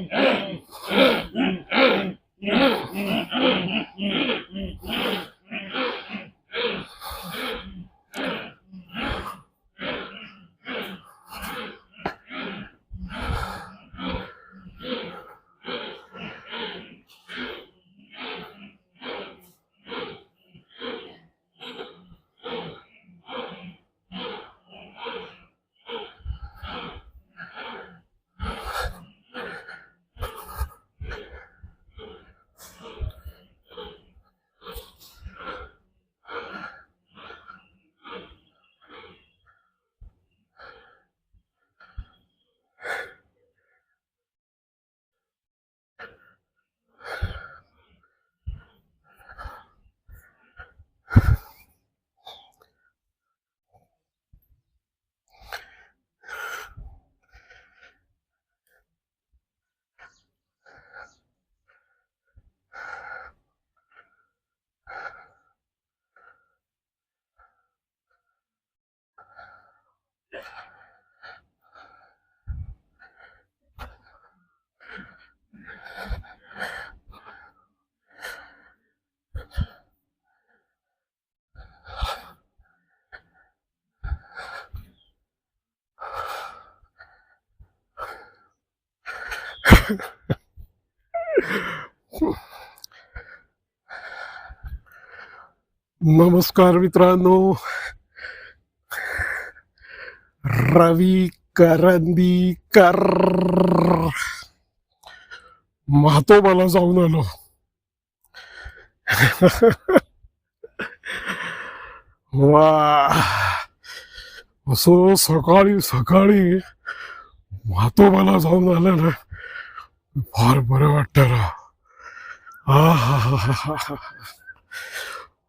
Amen. नमस्कार मित्रांनो. रवी करंदीकर महातोबाला जाऊन आलो. वा. असो सकाळी सकाळी महातोबाला जाऊन आलं ना. फार बरं वाटतं आहाहाहा.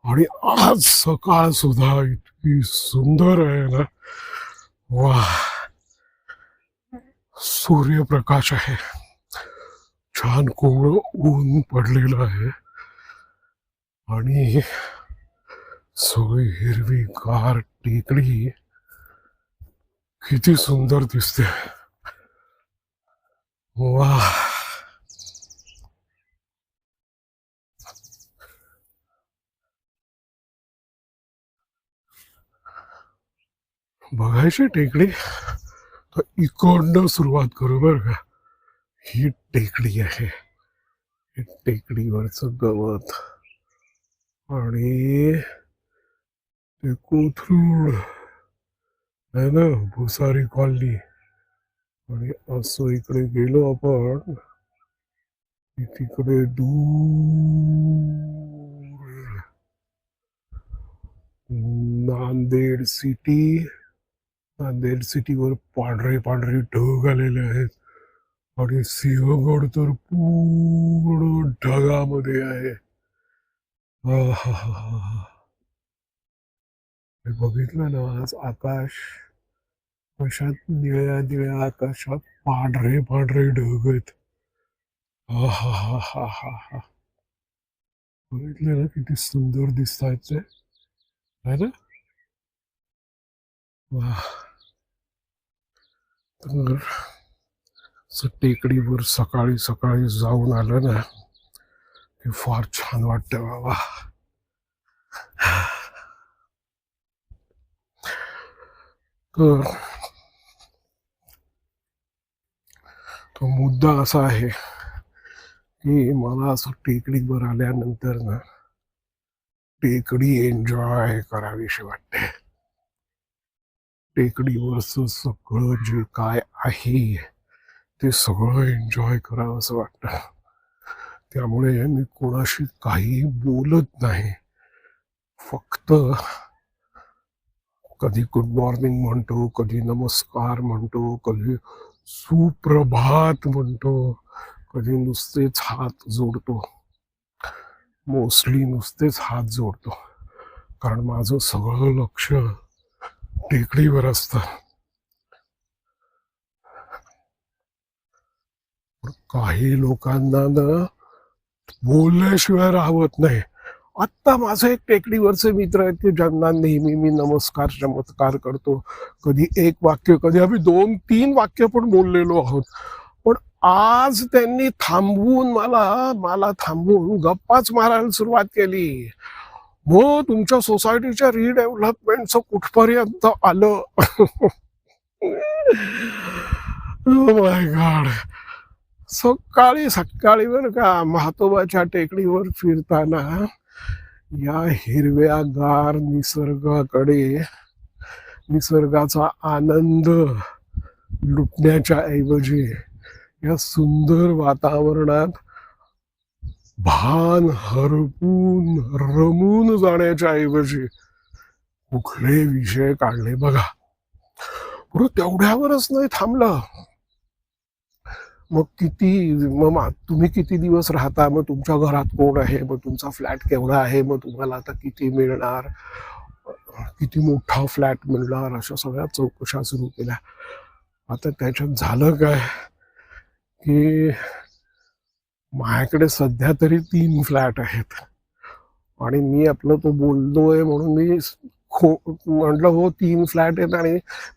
आणि आज सकाळ सुद्धा इतकी सुंदर आहे ना? वा सूर्यप्रकाश आहे. छान कोवळं ऊन पडलेलं आहे. आणि सगळी हिरवी गार टेकडी किती सुंदर दिसते. वा बघायची टेकडी? तर इकडनं सुरुवात करू बरं का. ही टेकडी आहे. ही टेकडीवरचं गवत. आणि ते कोथरूड. आहे ना भुसारी कॉलनी. आणि असं इकडे गेलो आपण तिकडे दूर. नांदेड सिटी. नांदेड सिटीवर पांढरे पांढरे ढग आलेले आहेत. आणि सिंहगड तर पूर्ण ढगामध्ये आहे. मी बघितलं ना आज आकाश कशात निळ्या निळ्या आकाशात पांढरे पांढरे ढग आहेत. बघितलं ना किती सुंदर दिसतायचे है ना? वा तर असं टेकडीवर सकाळी सकाळी जाऊन आलं ना की फार छान वाटतं बाबा. तर तो मुद्दा असा आहे की मला असं टेकडीवर आल्यानंतर ना टेकडी एन्जॉय करावीशी वाटते. टेकडीवरचं सगळं जे काय आहे ते सगळं एन्जॉय करावं असं वाटतं. त्यामुळे मी कोणाशी काही बोलत नाही. फक्त कधी गुड मॉर्निंग म्हणतो कधी नमस्कार म्हणतो कधी सुप्रभात म्हणतो कधी नुसतेच हात जोडतो. मोस्टली नुसतेच हात जोडतो. कारण माझं सगळं लक्ष टेकडीवर असतं काही लोकांना ना बोलल्याशिवाय राहत नाही. आत्ता माझं एक टेकडीवरचे मित्र आहेत की ज्यांना नेहमी मी नमस्कार चमत्कार करतो. कधी एक वाक्य कधी आम्ही दोन तीन वाक्य पण बोललेलो आहोत. पण आज त्यांनी थांबवून मला मला थांबवून गप्पाच मारायला सुरुवात केली. मग तुमच्या सोसायटीच्या रिडेव्हलपमेंटचं कुठपर्यंत आलं? Oh माय गॉड सकाळी सकाळी बर का महातोबाच्या टेकडीवर फिरताना या हिरव्या गार निसर्गाकडे निसर्गाचा आनंद लुटण्याच्या ऐवजी या सुंदर वातावरणात भान हरपून रमून जाण्याच्या ऐवजी कुठले विषय काढले बघा. पुरं तेवढ्यावरच नाही थांबलं. मग किती मग तुम्ही किती दिवस राहता? मग तुमच्या घरात कोण आहे? मग तुमचा फ्लॅट केवढा आहे? मग तुम्हाला आता किती मिळणार? किती मोठा फ्लॅट मिळणार? अशा सगळ्या चौकशा सुरू केल्या. आता त्याच्यात झालं काय? की माझ्याकडे सध्या तरी तीन फ्लॅट आहेत. आणि मी आपलं तो बोललोय म्हणून मी खो म्हटलं हो तीन फ्लॅट आहेत आणि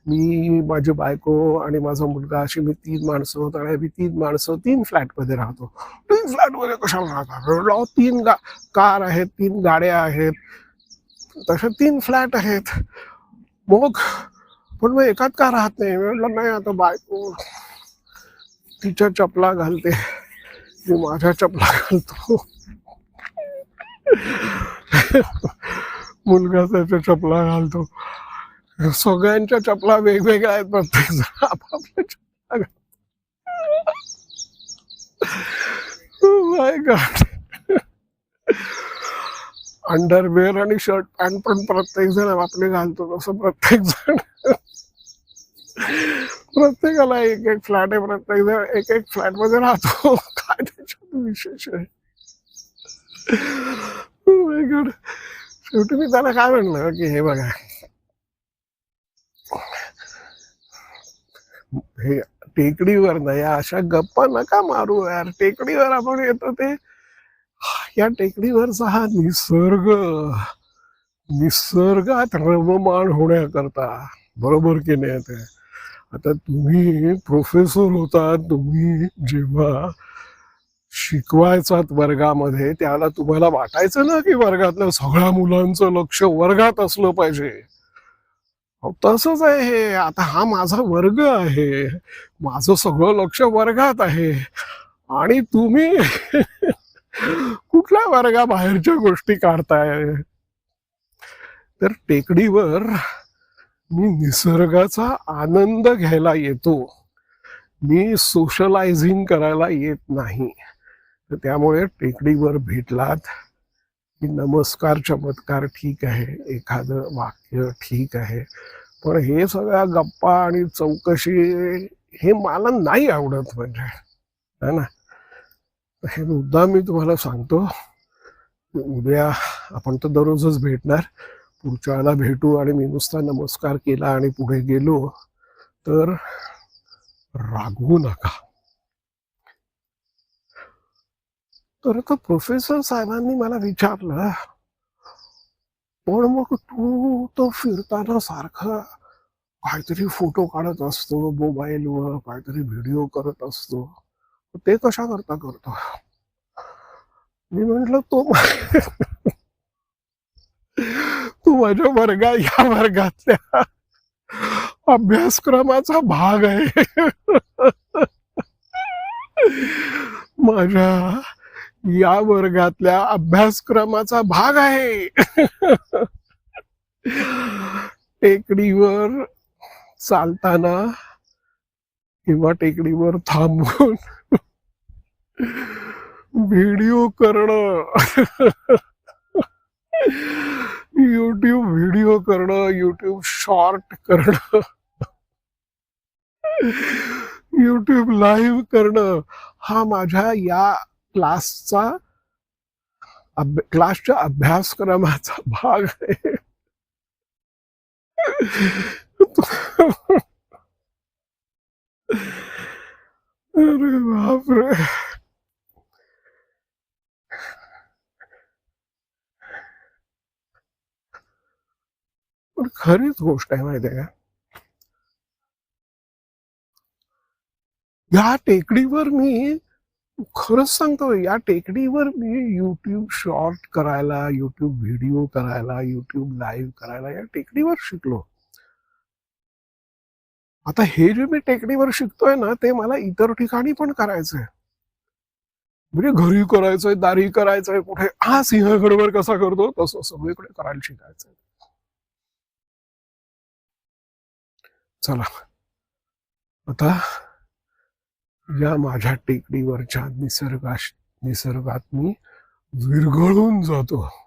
मी माझी बायको आणि माझा मुलगा अशी मी तीन माणसं होत आणि आम्ही तीन माणसं तीन फ्लॅटमध्ये राहतो. तीन फ्लॅटमध्ये कशाला राहतात म्हटलं, तीन गा कार आहेत तीन गाड्या आहेत. तशा तीन फ्लॅट आहेत. मग पण मग एकात का राहत नाही? म्हटलं नाही आता बायको तिच्या चपला घालते. मी माझ्या चपला घालतो हो. मुलगा त्याच्या चपला घालतो. सगळ्यांच्या चपला वेगवेगळ्या आहेत प्रत्येक जण. आपापल्या चपला माय गॉड oh अंडरवेअर आणि शर्ट पॅन्ट पण प्रत्येक जण आपले घालतो. तसं प्रत्येक जण. प्रत्येकाला एक एक फ्लॅट आहे. प्रत्येक जण एक एक फ्लॅटमध्ये राहतो. विशेष आहे. Oh शेवटी मी त्याला काय म्हणलं की हे बघा. हे टेकडीवर ना या अशा गप्पा नका मारू यार. टेकडीवर आपण येतो ते. या टेकडीवरचा हा निसर्ग निसर्गात रममाण होण्याकरता बरोबर की नाही ते? आता तुम्ही प्रोफेसर होता तुम्ही जेव्हा शिकवायचात वर्गामध्ये त्याला तुम्हाला वाटायचं ना की वर्गातल्या सगळ्या मुलांचं लक्ष वर्गात असलं पाहिजे. तसंच आहे. हे आता हा माझा वर्ग आहे. माझं सगळं लक्ष वर्गात आहे. आणि तुम्ही कुठल्या वर्गाबाहेरच्या गोष्टी काढताय? तर टेकडीवर मी निसर्गाचा आनंद घ्यायला येतो. मी सोशलायझिंग करायला येत नाही. तर त्यामुळे टेकडीवर भेटलात की नमस्कार चमत्कार ठीक आहे एखादं वाक्य ठीक आहे. पण हे सगळ्या गप्पा आणि चौकशी हे मला नाही आवडत म्हणजे. है ना? हे मुद्दा मी तुम्हाला सांगतो. उद्या आपण तर दररोजच भेटणार. पुढच्या वेळेला भेटू आणि मी नुसता नमस्कार केला आणि पुढे गेलो तर रागवू नका. तर आता प्रोफेसर साहेबांनी मला विचारलं पण मग तू तो फिरताना सारखा काहीतरी फोटो काढत असतो मोबाईलवर काहीतरी व्हिडिओ करत असतो. ते कशा करता करतो? मी म्हंटल तो तू माझ्या वर्गा या वर्गातल्या अभ्यासक्रमाचा भाग आहे. माझ्या या वर्गातल्या अभ्यासक्रमाचा भाग आहे. टेकडीवर चालताना किंवा टेकडीवर थांबून व्हिडिओ करणं. युट्यूब व्हिडिओ करणं युट्यूब शॉर्ट करणं. युट्यूब लाईव्ह करणं हा माझ्या या क्लासचा अभ्य- क्लासच्या अभ्यासक्रमाचा भाग आहे. अरे बापरे. पण खरीच गोष्ट आहे माहिती आहे का? या टेकडीवर मी खरंच सांगतो या टेकडीवर मी युट्यूब शॉर्ट करायला युट्यूब व्हिडिओ करायला युट्यूब लाईव्ह करायला या टेकडीवर शिकलो. आता हे जे मी टेकडीवर शिकतोय ना ते मला इतर ठिकाणी पण करायचंय. म्हणजे घरी करायचंय दारी करायचंय कुठे हा सिंहगडवर कसा करतो तसं सगळीकडे करायला शिकायचंय. चला. आता या माझ्या टेकडीवरच्या निसर्गाश निसर्गात मी विरघळून जातो.